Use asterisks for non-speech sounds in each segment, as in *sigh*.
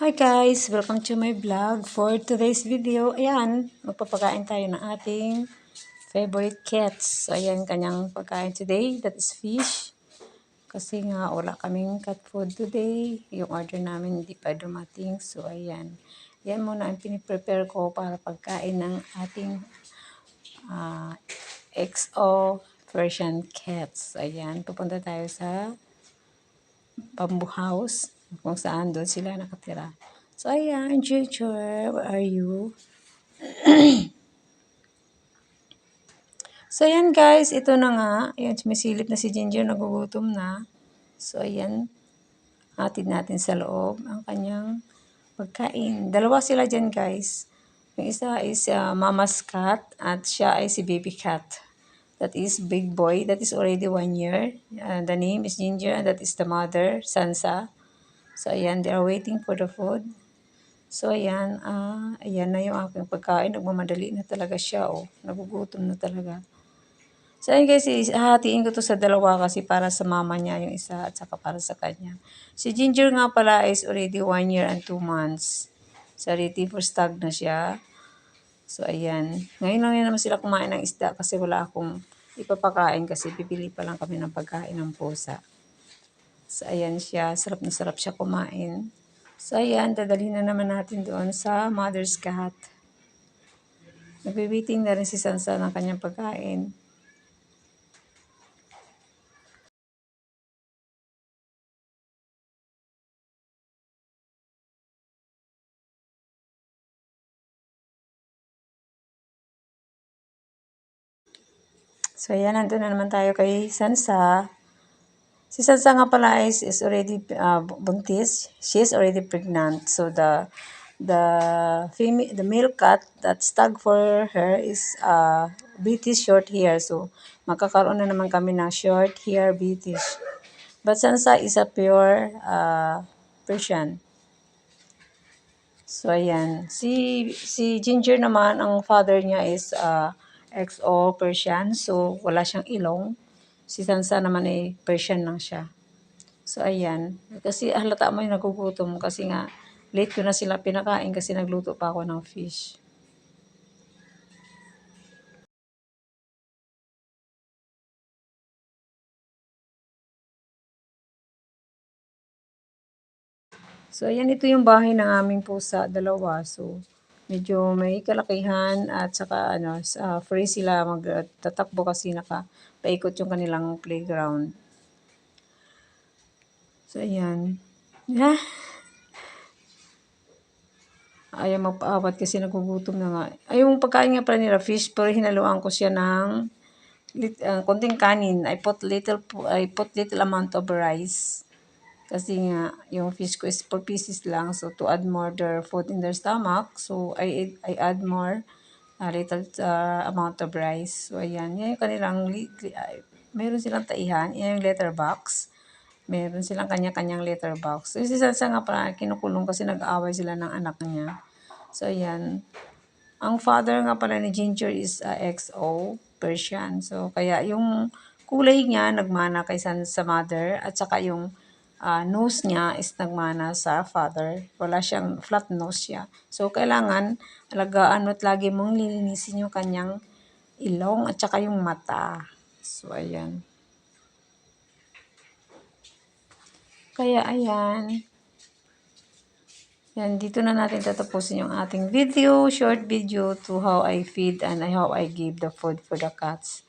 Hi guys! Welcome to my vlog. For today's video, ayan, magpapakain tayo ng ating favorite cats. So, ayan, kanyang pagkain today. That is fish. Kasi nga, wala kaming cat food today. Yung order namin hindi pa dumating. So, ayan. Yan muna ang piniprepare ko para pagkain ng ating uh, XO Persian cats. Ayan, pupunta tayo sa bamboo house kung saan doon sila nakatira. So, ayan, Ginger, where are you? *clears throat* so, ayan guys, ito na nga. Ayan, sumisilip na si Ginger, nagugutom na. So, ayan, hatid natin sa loob ang kanyang pagkain. Dalawa sila dyan guys. Yung isa is uh, mama's cat at siya ay si baby cat. That is big boy. That is already one year. Uh, the name is Ginger and that is the mother, Sansa. So, ayan, they are waiting for the food. So, ayan, ah, ayan na yung aking pagkain. Nagmamadali na talaga siya, oh. Nagugutom na talaga. So, ayan guys, hahatiin ko to sa dalawa kasi para sa mama niya yung isa at saka para sa kanya. Si Ginger nga pala is already 1 year and 2 months. So, ready for stag na siya. So, ayan. Ngayon lang naman sila kumain ng isda kasi wala akong ipapakain kasi bibili pa lang kami ng pagkain ng pusa. So, ayan siya. Sarap na sarap siya kumain. So, ayan. Dadalhin na naman natin doon sa mother's cat. Nagbibiting na rin si Sansa ng kanyang pagkain. So, ayan, nandun na naman tayo kay Sansa. Si Sansa nga pala is, is already uh, buntis. She is already pregnant. So the the female the male cat that stag for her is uh, British short hair. So magkakaroon na naman kami ng short hair British. But Sansa is a pure uh, Persian. So ayan, si si Ginger naman ang father niya is uh, XO Persian. So wala siyang ilong. Si Sansa naman ay Persian lang siya. So, ayan. Kasi halata mo yung nagugutom kasi nga late ko na sila pinakain kasi nagluto pa ako ng fish. So, ayan, ito yung bahay ng aming pusa, dalawa. So, medyo may kalakihan at saka ano, uh, free sila magtatakbo kasi nakapaikot yung kanilang playground. So, ayan. Ha? Ayaw magpaawat kasi nagugutom na nga. Ay, yung pagkain nga pala nila fish, pero hinaluan ko siya ng lit, uh, konting kanin. I put little I put little amount of rice. Kasi nga, yung fish ko is 4 pieces lang. So, to add more their food in their stomach. So, I, I add more a little uh, amount of rice. So, ayan. Yan yung kanilang, uh, meron silang taihan. Yan yung letter box. Meron silang kanya-kanyang letter box. So, si Sansa nga pala, kinukulong kasi nag-aaway sila ng anak niya. So, ayan. Ang father nga pala ni Ginger is uh, XO, Persian. So, kaya yung kulay niya nagmana kay San sa mother at saka yung uh, nose niya is nagmana sa father. Wala siyang flat nose siya. So, kailangan alagaan at lagi mong lilinisin yung kanyang ilong at saka yung mata. So, ayan. Kaya, ayan. Yan, dito na natin tatapusin yung ating video, short video to how I feed and how I give the food for the cats.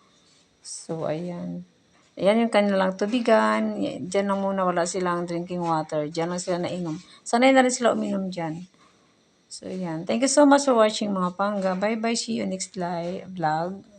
So, ayan. Ayan yung kanilang tubigan. Diyan lang muna wala silang drinking water. Diyan lang sila nainom. Sanay na rin sila uminom dyan. So, ayan. Thank you so much for watching mga pangga. Bye-bye. See you next live vlog.